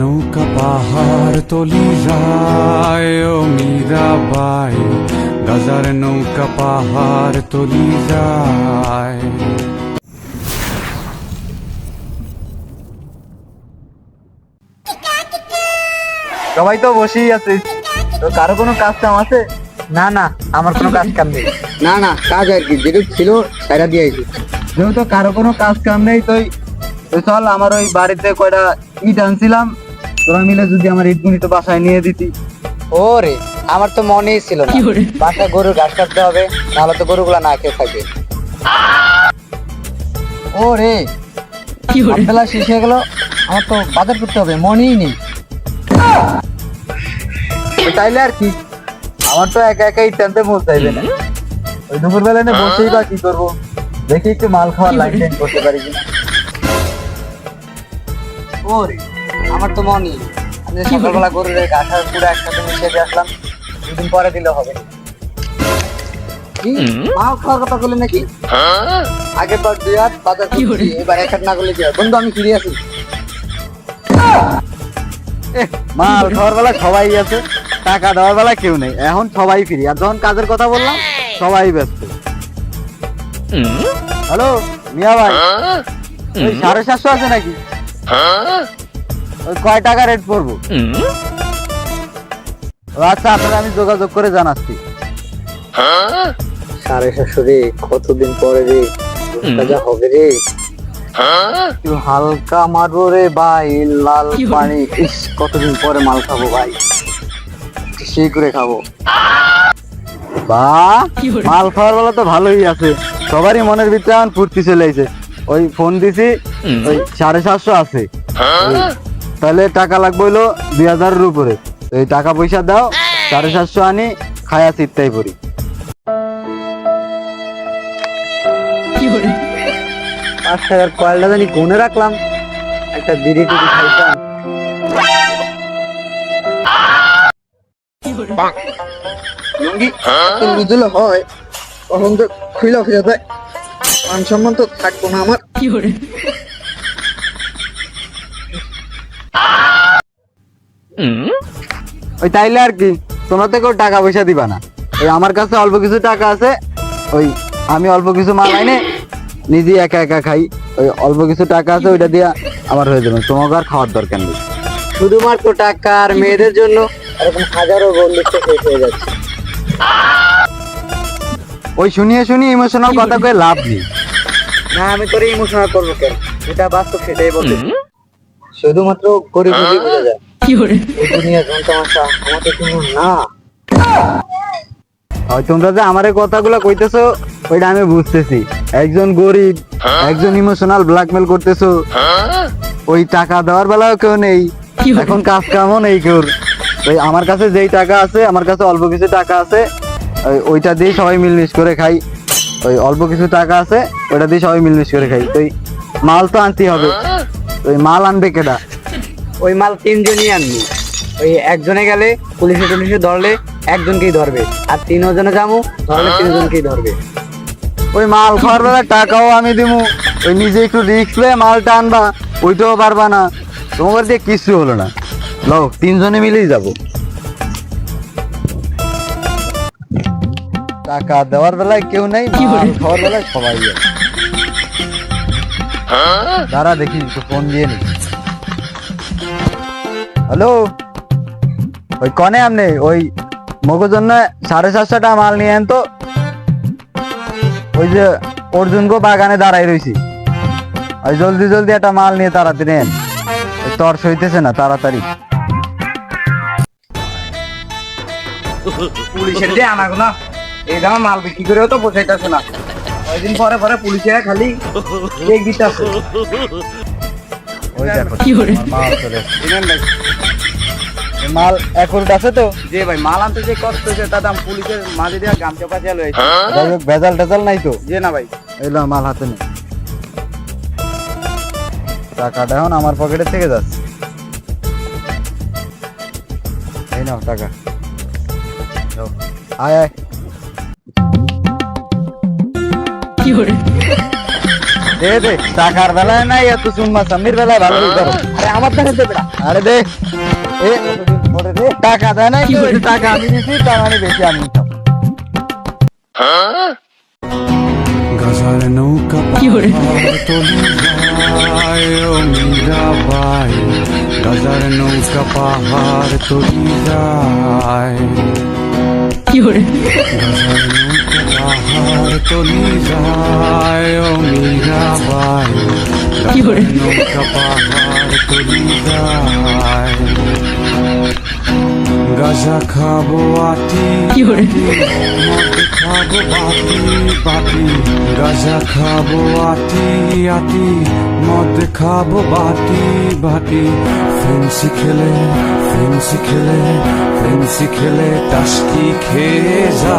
নৌকা পাহাড় তলি যায় ও মীরাবাই। গাজার নৌকা পাহাড় তলি যায়। সবাই তো বসেই আছে। তো কারও কোনো কাজ কাম আছে? না না আমার কোনো কাজ কাম নেই। না না কাজ আর কি। যেটুকু ছিল সেটা দিয়ে আইছি। যেহেতু কারও কোনো কাজ কাম নেই তুই তুই চল আমার ওই বাড়িতে কয়টা ইট আনছিলাম। তোরা মিলে যদি আমার ইট গুণিত বাসায় নিয়ে দিতি। ওরে আমার তো মনেই ছিল না। বাসা গরুর ঘাস কাটতে হবে নাহলে তো গরুগুলা না খেয়ে থাকবে। ও রে বেলা শেষ হয়ে গেল আমার তো বাজার করতে হবে মনেই নেই। তো তাইলে আর কি আমার তো একা একা ইট টানতে মন চাইবে না। ওই দুপুর বেলা না বসেই বা কি করব? দেখি একটু মাল খাওয়ার লাইন করতে পারি কিনা। ওরে আমার তো মনেই আমি সকালবেলা গরুর ঘাস পুরো একসাথে মিশিয়ে দিয়ে আসলাম দুদিন পরে দিলে হবে। কি? খাওয়ার কথা বলে নাকি? আগে পর দুই হাত বাজার করছি এবার এক হাত না করলে কি হয়? বন্ধু আমি ফিরে আসি। মাল খাওয়ার বেলা সবাই আছে টাকা দেওয়ার বেলা কেউ নেই। এখন সবাই ফ্রি। আর যখন কাজের কথা বললাম সবাই ব্যস্ত। হ্যালো মিয়া ভাই? সাড়ে সাতশো আছে নাকি? ওই কয় টাকা রেট পড়ব? আচ্ছা আপনারা আমি যোগাযোগ করে জানাচ্ছি। সাড়ে সাতশো রে কতদিন পরে রে? যা হবে রে। হালকা মারবো রে ভাই লাল পানি। ইস কতদিন পরে মাল খাব ভাই? সেই করে খাব। বা মাল খাওয়ার বেলা তো ভালোই আছে। সবারই মনের ভিতরে এখন ফুর্তি চলে ওই ফোন দিছি ওই সাড়ে সাতশো আছে। তাহলে টাকা লাগবে হইল দুই হাজারের উপরে। এই টাকা পয়সা দাও সাড়ে সাতশো আনি খায়া চিত্তাই পড়ি। পাঁচ টাকার কয়েলটা জানি কোনে রাখলাম। একটা বিড়ি টিড়ি খাইতাম। বুঝলে হয় তখন তো খুইলা যায় মান সম্মান তো থাকব না আমার। ওই তাইলে আর কি তোমরা তো কেউ টাকা পয়সা দিবা না। ওই আমার কাছে অল্প কিছু টাকা আছে ওই আমি অল্প কিছু মাল আইনে নিজে একা একা খাই। ওই অল্প কিছু টাকা আছে ওইটা দিয়া আমার হয়ে যাবে। তোমাকে আর খাওয়ার দরকার নেই। শুধুমাত্র টাকা আর মেয়েদের জন্য এরকম হাজারো বন্ধুত্ব শেষ হয়ে যাচ্ছে। ওই শুনিয়ে শুনিয়ে ইমোশনাল কথা কয়ে লাভ নেই। না আমি তোরে ইমোশনাল করব কেন? যেটা বাস্তব সেটাই বলতে। শুধুমাত্র গরিব বুঝে যায়। দুনিয়ার যন্ত্রমাশা আমাদের জন্য না তোমরা যে আমার কথাগুলো কইতেছো ওইটা আমি বুঝতেছি। একজন গরিব একজন ইমোশনাল ব্ল্যাকমেল করতেছো ওই টাকা দেওয়ার বেলাও কেউ নেই। এখন কাজ কামও নেই কেউ। ওই আমার কাছে যেই টাকা আছে আমার কাছে অল্প কিছু টাকা আছে ওইটা দিয়ে সবাই মিলমিশ করে খাই। ওই অল্প কিছু টাকা আছে ওইটা দিয়ে সবাই মিলমিশ করে খাই। তো মাল তো আনতেই হবে। ওই মাল আনবে কেডা? ওই মাল তিনজনই আনবি। ওই একজনে গেলে পুলিশে টুলিশে ধরলে একজনকেই ধরবে। আর তিন তিনজনে যাব ধরলে তিনজনকেই ধরবে। ওই মাল খাওয়ার বেলা টাকাও আমি দিমু। ওই নিজে একটু রিস্ক লয়ে মালটা আনবা ওইটাও পারবা না। তোমার দিয়ে কিছু হলো না। লও তিনজনে মিলেই যাব। টাকা দেওয়ার বেলায় কেউ নেই মাল খাওয়ার বেলায় সবাই আছে তারা দেখি একটু ফোন দিয়ে নি হ্যালো? ওই কনে আপনি? ওই মগো জন্য সাড়ে সাতশো টাকা মাল নিয়ে আন তো ওই যে অর্জুন গো বাগানে দাঁড়াই রইছি। ওই জলদি জলদি একটা মাল নিয়ে তাড়াতাড়ি নেন তর সইতেছে না, তাড়াতাড়ি। পুলিশের যে আনাগো না এই দামে মাল বিক্রি করেও তো পোষাইতেছে না। কয়দিন পরে পরে পুলিশেরা খালি ওই দেখো আমার মাল চলে। মাল অ্যাকুরেট আছে তো? যে ভাই মাল আনতে যে কষ্ট হয়েছে তার দাম পুলিশের মাঝে দিয়ে পাচিয়া লয়েছে যাই হোক, ভেজাল টেজাল নাই তো? যে না ভাই। এলো মাল হাতে নে। টাকাটা এখন আমার পকেটে থেকে যাচ্ছে। এই নাও টাকা। নাও। আয় আয়। দে দে টাকার বেলায় নাই এত সুম্মা সামির বেলায় ভালো করো আরে আমার টাকা না আরে দে এ ওরে দে টাকা দেয় নাই টাকা আমি দিছি তার মানে বেশি আমি গাজার নৌকা পাহাড় তলি যায়। গাজার নৌকা পাহাড় তলি গাজা খাব আটি খাব বাটি বাটি গাজা খাব আটি আটি মদ খাব বাটি বাটি। ফেন্সি খেলে ফেন্সি খেলে ফেন্সি খেলে টাস্কি খেয়ে যা।